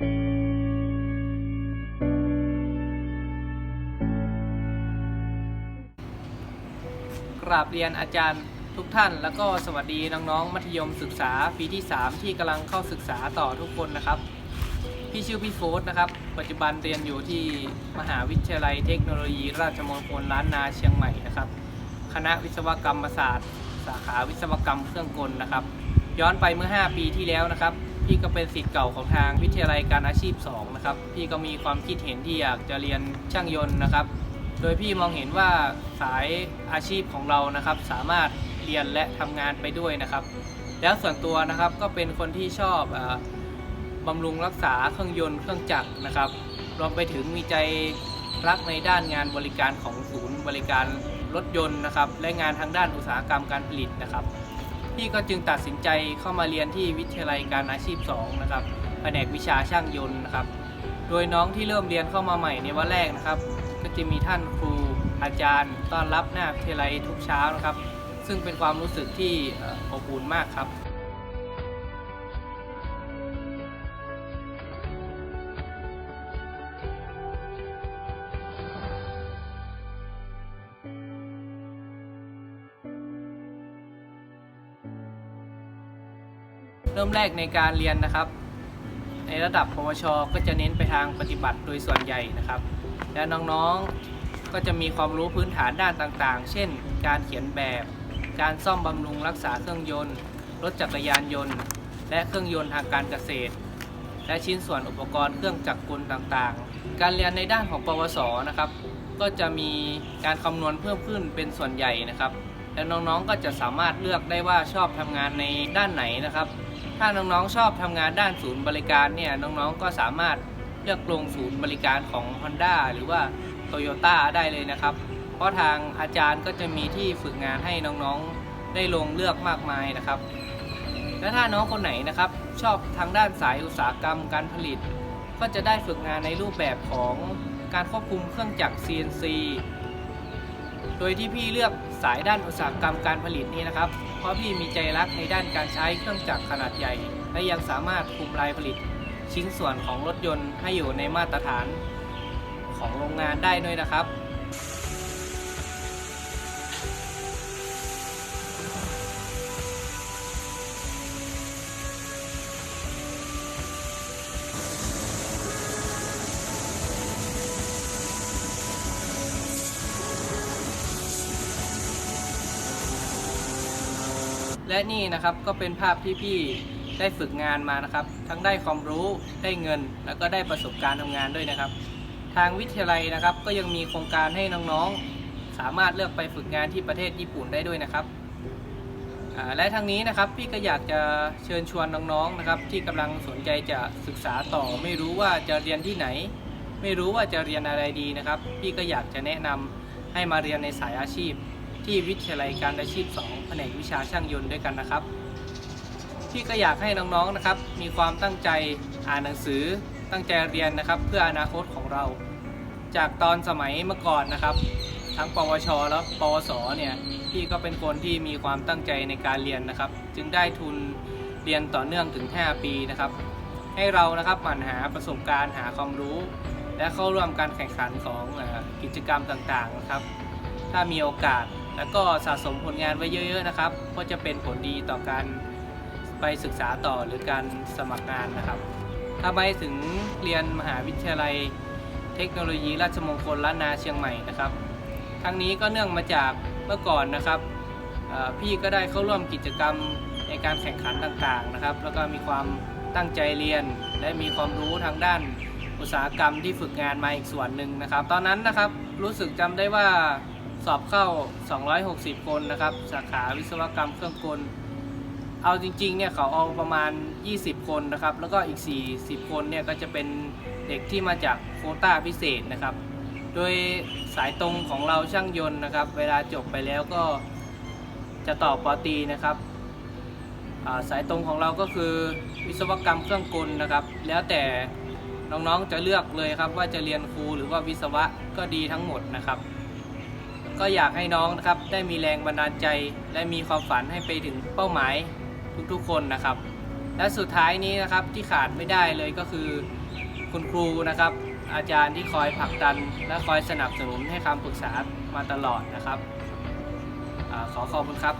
กราบเรียนอาจารย์ทุกท่าน แล้วก็สวัสดีน้องๆมัธยมศึกษาปีที่ 3 ที่กำลังเข้าศึกษาต่อทุกคนนะครับ พี่ชื่อพี่โฟสนะครับ ปัจจุบันเรียนอยู่ที่มหาวิทยาลัยเทคโนโลยี ราชมงคลล้านนาเชียงใหม่นะครับ คณะวิศวกรรมศาสตร์ สาขาวิศวกรรมเครื่องกลนะครับ ย้อนไปเมื่อ 5 ปีที่แล้วนะครับ พี่ก็เป็นศิษย์เก่าของทางวิทยาลัยการอาชีพ 2 นะครับ พี่ก็มีความคิดเห็นที่อยากจะเรียนช่างยนต์นะครับ โดยพี่มองเห็นว่าสายอาชีพของเรานะครับ สามารถเรียนและทำงานไปด้วยนะครับ แล้วส่วนตัวนะครับก็เป็นคนที่ชอบออบำรุงรักษาเครื่องยนต์เครื่องจักรนะครับรวมไปถึงมีใจรักในด้านงานบริการของศูนย์บริการรถยนต์นะครับ และงานทางด้านอุตสาหกรรมการผลิตนะครับ พี่ก็จึงตัดสินใจเข้ามาเรียนที่วิทยาลัยการอาชีพ2นะครับแผนกวิชาช่างยนต์นะครับ โดยน้องที่เริ่มเรียนเข้ามาใหม่ในวันแรกนะครับ ก็จะมีท่านครูอาจารย์ ต้อนรับหน้าวิทยาลัยทุกเช้านะครับ ซึ่งเป็นความรู้สึกที่อบอุ่นมากครับ เริ่มแรกในการเรียนนะครับ ในระดับ ปวช ก็จะเน้นไปทางปฏิบัติโดยส่วนใหญ่นะครับ และน้องๆก็จะมีความรู้พื้นฐานด้านต่างๆ เช่น การเขียนแบบ การซ่อมบำรุงรักษาเครื่องยนต์ รถจักรยานยนต์ และเครื่องยนต์ทางการเกษตร และชิ้นส่วนอุปกรณ์เครื่องจักรกลต่างๆ การเรียนในด้านของ ปวส นะครับ ก็จะมีการคำนวณเพิ่มขึ้นเป็นส่วนใหญ่นะครับและน้องๆ ก็จะสามารถเลือกได้ว่าชอบทำงานในด้านไหนนะครับ ถ้าน้องๆชอบทำงานด้านศูนย์บริการเนี่ยน้องๆก็สามารถเลือกลงศูนย์บริการของ Honda หรือว่า Toyota ได้เลยนะครับ เพราะทางอาจารย์ก็จะมีที่ฝึกงานให้น้องๆได้ลงเลือกมากมายนะครับ และถ้าน้องคนไหนนะครับชอบทางด้านสายอุตสาหกรรมการผลิต ก็จะได้ฝึกงานในรูปแบบของการควบคุมเครื่องจักร CNC โดยที่พี่เลือก สายด้านอุตสาหกรรมการผลิตนี้นะครับ เพราะพี่มีใจรักในด้านการใช้เครื่องจักรขนาดใหญ่ และยังสามารถคุมลายผลิตชิ้นส่วนของรถยนต์ให้อยู่ในมาตรฐานของโรงงานได้ด้วยนะครับ และนี่นะครับก็เป็นภาพที่พี่ได้ฝึกงานมานะครับ ทั้งได้ความรู้ได้เงิน แล้วก็ได้ประสบการณ์ทำงานด้วยนะครับ ทางวิทยาลัยนะครับก็ยังมีโครงการให้น้องๆ สามารถเลือกไปฝึกงานที่ประเทศญี่ปุ่นได้ด้วยนะครับและทางนี้นะครับพี่ก็อยากจะเชิญชวนน้องๆนะครับ ที่กำลังสนใจจะศึกษาต่อ ไม่รู้ว่าจะเรียนที่ไหน ไม่รู้ว่าจะเรียนอะไรดีนะครับ พี่ก็อยากจะแนะนำให้มาเรียนในสายอาชีพ ที่วิทยาลัยการอาชีพ 2 แผนกวิชาช่างยนต์ด้วยกันนะครับ พี่ก็อยากให้น้องๆนะครับ มีความตั้งใจอ่านหนังสือตั้งใจเรียนนะครับ เพื่ออนาคตของเรา จากตอนสมัยเมื่อก่อนนะครับ ทั้งปวช แล้วปวสเนี่ยพี่ก็เป็นคนที่มีความตั้งใจในการเรียนนะครับ จึงได้ทุนเรียนต่อเนื่องถึง 5 ปีนะครับ ให้เรานะครับหมั่นหาประสบการณ์หาความรู้ และเข้าร่วมการแข่งขันของกิจกรรมต่างๆนะครับ ถ้ามีโอกาส แล้วก็สะสมผลงานไว้เยอะ ๆ นะครับ ก็จะเป็นผลดีต่อการไปศึกษาต่อหรือการสมัครงานนะครับทำไมถึงเรียนมหาวิทยาลัยเทคโนโลยีราชมงคลล้านนาเชียงใหม่นะครับ ทั้งนี้ก็เนื่องมาจากเมื่อก่อนนะครับพี่ก็ได้เข้าร่วมกิจกรรมในการแข่งขันต่างๆนะครับ แล้วก็มีความตั้งใจเรียน และมีความรู้ทางด้านอุตสาหกรรมที่ฝึกงานมาอีกส่วนหนึ่งนะครับ ตอนนั้นนะครับรู้สึกจำได้ว่า สอบเข้า 260 คนนะครับ สาขาวิศวกรรมเครื่องกล เอาจริงๆ เนี่ยเขาเอาประมาณ 20 คนนะครับ แล้วก็อีก 40 คนเนี่ยก็จะเป็นเด็กที่มาจากโคต้าพิเศษนะครับ โดยสายตรงของเราช่างยนต์นะครับ เวลาจบไปแล้วก็จะต่อปอตีนะครับาสายตรงของเราก็คือวิศวกรรมเครื่องกลนะครับ แล้วแต่น้องๆจะเลือกเลยครับว่าจะเรียนครูหรือว่าวิศวะก็ดีทั้งหมดนะครับ ก็อยากให้น้องนะครับได้มีแรงบันดาลใจ และมีความฝันให้ไปถึงเป้าหมายทุกๆคนนะครับ และสุดท้ายนี้นะครับที่ขาดไม่ได้เลยก็คือ คุณครูนะครับ อาจารย์ที่คอยผลักดัน และคอยสนับสนุนให้คำปรึกษามาตลอดนะครับอขอขอบคุณครับ